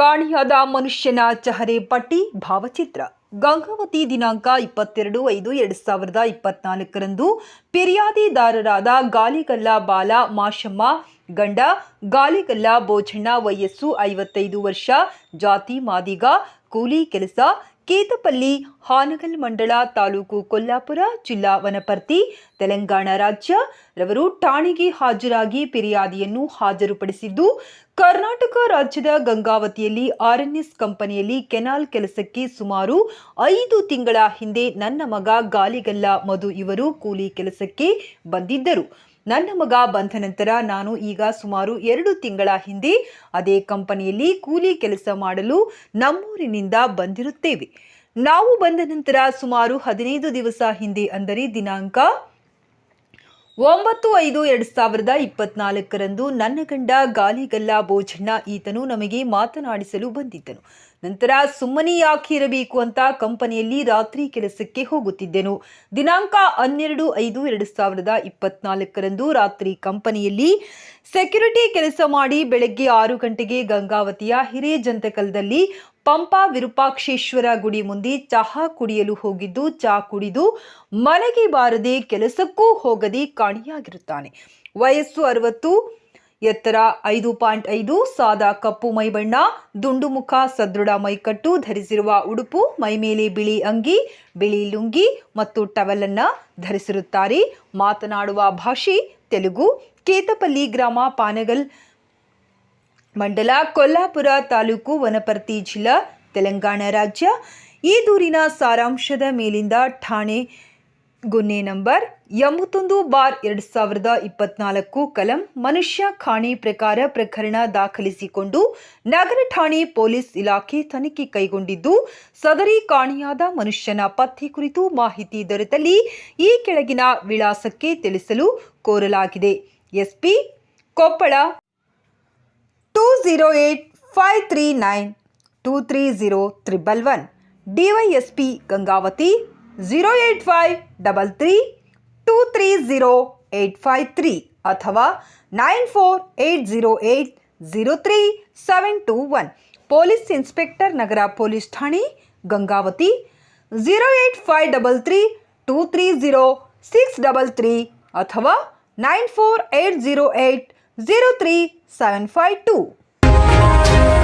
ಕಾಣಿಯಾದ ಮನುಷ್ಯನ ಚಹರೆ ಪಟ್ಟಿ ಭಾವಚಿತ್ರ. ಗಂಗಾವತಿ ದಿನಾಂಕ ಇಪ್ಪತ್ತೆರಡು ಐದು ಎರಡು ಸಾವಿರದ ಇಪ್ಪತ್ನಾಲ್ಕರಂದು ಫಿರ್ಯಾದಿದಾರರಾದ ಗಾಲಿಗಲ್ಲ ಬಾಲ ಮಾಶಮ್ಮ ಗಂಡ, ಗಾಲಿಗಲ್ಲ ಬೋಜಣ್ಣ ವಯಸ್ಸು ಐವತ್ತೈದು ವರ್ಷ, ಜಾತಿ ಮಾದಿಗ, ಕೂಲಿ ಕೆಲಸ ಕೇತಪಲ್ಲಿ ಹಾನಗಲ್ ಮಂಡಳ ತಾಲೂಕು ಕೊಲ್ಲಾಪುರ ಜಿಲ್ಲಾ ವನಪರ್ತಿ, ತೆಲಂಗಾಣ ರಾಜ್ಯ ರವರು ಠಾಣೆಗೆ ಹಾಜರಾಗಿ ಫಿರ್ಯಾದಿಯನ್ನು ಹಾಜರುಪಡಿಸಿದ್ದು, ಕರ್ನಾಟಕ ರಾಜ್ಯದ ಗಂಗಾವತಿಯಲ್ಲಿ ಆರ್ಎನ್ಎಸ್ ಕಂಪನಿಯಲ್ಲಿ ಕೆನಾಲ್ ಕೆಲಸಕ್ಕೆ ಸುಮಾರು ಐದು ತಿಂಗಳ ಹಿಂದೆ ನನ್ನ ಮಗ ಗಾಲಿಗಲ್ಲ ಮಧು ಇವರು ಕೂಲಿ ಕೆಲಸಕ್ಕೆ ಬಂದಿದ್ದರು. ನನ್ನ ಮಗ ಬಂದ ನಂತರ ನಾನು ಈಗ ಸುಮಾರು ಎರಡು ತಿಂಗಳ ಹಿಂದೆ ಅದೇ ಕಂಪನಿಯಲ್ಲಿ ಕೂಲಿ ಕೆಲಸ ಮಾಡಲು ನಮ್ಮೂರಿನಿಂದ ಬಂದಿರುತ್ತೇವೆ. ನಾವು ಬಂದ ನಂತರ ಸುಮಾರು ಹದಿನೈದು ದಿವಸ ಹಿಂದೆ ಅಂದರೆ ದಿನಾಂಕ ಒಂಬತ್ತು ಐದು ಎರಡು ಸಾವಿರದ ಇಪ್ಪತ್ನಾಲ್ಕರಂದು ನನ್ನ ಗಂಡ ಗಾಲಿಗಲ್ಲ ಬೋಜಣ್ಣ ಈತನು ನಮಗೆ ಮಾತನಾಡಿಸಲು ಬಂದಿದ್ದನು. ನಂತರ ಸುಮ್ಮನೆ ಯಾಕೆ ಇರಬೇಕು ಅಂತ ಕಂಪನಿಯಲ್ಲಿ ರಾತ್ರಿ ಕೆಲಸಕ್ಕೆ ಹೋಗುತ್ತಿದ್ದೆನು. ದಿನಾಂಕ ಹನ್ನೆರಡು ಐದು ಎರಡು ಸಾವಿರದ ಇಪ್ಪತ್ನಾಲ್ಕರಂದು ರಾತ್ರಿ ಕಂಪನಿಯಲ್ಲಿ ಸೆಕ್ಯುರಿಟಿ ಕೆಲಸ ಮಾಡಿ ಬೆಳಗ್ಗೆ ಆರು ಗಂಟೆಗೆ ಗಂಗಾವತಿಯ ಹಿರೇಜಂತಕಲ್ದಲ್ಲಿ ಪಂಪ ವಿರೂಪಾಕ್ಷೇಶ್ವರ ಗುಡಿ ಮುಂದೆ ಚಹಾ ಕುಡಿಯಲು ಹೋಗಿದ್ದು, ಚಹಾ ಕುಡಿದು ಮನೆಗೆ ಬಾರದೆ ಕೆಲಸಕ್ಕೂ ಹೋಗದೆ ಕಾಣಿಯಾಗಿರುತ್ತಾನೆ. ವಯಸ್ಸು ಅರವತ್ತು, ಎತ್ತರ ಐದು ಪಾಯಿಂಟ್ ಐದು, ಸಾದಾ ಕಪ್ಪು ಮೈಬಣ್ಣ, ದುಂಡು ಮುಖ ಸದೃಢ ಮೈಕಟ್ಟು ಧರಿಸಿರುವ ಉಡುಪು ಮೈಮೇಲೆ ಬಿಳಿ ಅಂಗಿ, ಬಿಳಿ ಲುಂಗಿ ಮತ್ತು ಟವೆಲನ್ನು ಧರಿಸಿರುತ್ತಾರೆ. ಮಾತನಾಡುವ ಭಾಷೆ ತೆಲುಗು. ಕೇತಪಲ್ಲಿ ಗ್ರಾಮ ಪಾನಗಲ್ ಮಂಡಲ, ಕೊಲ್ಲಾಪುರ ತಾಲೂಕು ವನಪರ್ತಿ ಜಿಲ್ಲಾ, ತೆಲಂಗಾಣ ರಾಜ್ಯ. ಈ ದೂರಿನ ಸಾರಾಂಶದ ಮೇಲಿಂದ ಠಾಣೆ ಗುನ್ನೆ ನಂಬರ್ ಎಂಬತ್ತೊಂದು ಬಾರ್ ಎರಡು ಸಾವಿರದ ಇಪ್ಪತ್ನಾಲ್ಕು ಕಲಂ ಮನುಷ್ಯ ಖಾಣೆ ಪ್ರಕಾರ ಪ್ರಕರಣ ದಾಖಲಿಸಿಕೊಂಡು ನಗರ ಠಾಣೆ ಪೊಲೀಸ್ ಇಲಾಖೆ ತನಿಖೆ ಕೈಗೊಂಡಿದ್ದು, ಸದರಿ ಕಾಣೆಯಾದ ಮನುಷ್ಯನ ಪತ್ತೆ ಕುರಿತು ಮಾಹಿತಿ ದೊರೆತಲ್ಲಿ ಈ ಕೆಳಗಿನ ವಿಳಾಸಕ್ಕೆ ತಿಳಿಸಲು ಕೋರಲಾಗಿದೆ. SP Koppal two zero eight five three nine two three zero triple one DYSP Gangavathi zero eight five double three two three zero eight five three ಅಥವಾ nine four eight zero eight zero three seven two one police inspector ನಗರ police ಠಾಣೆ Gangavathi zero eight five double three two three zero six double three ಅಥವಾ nine four eight zero eight zero three seven five two You.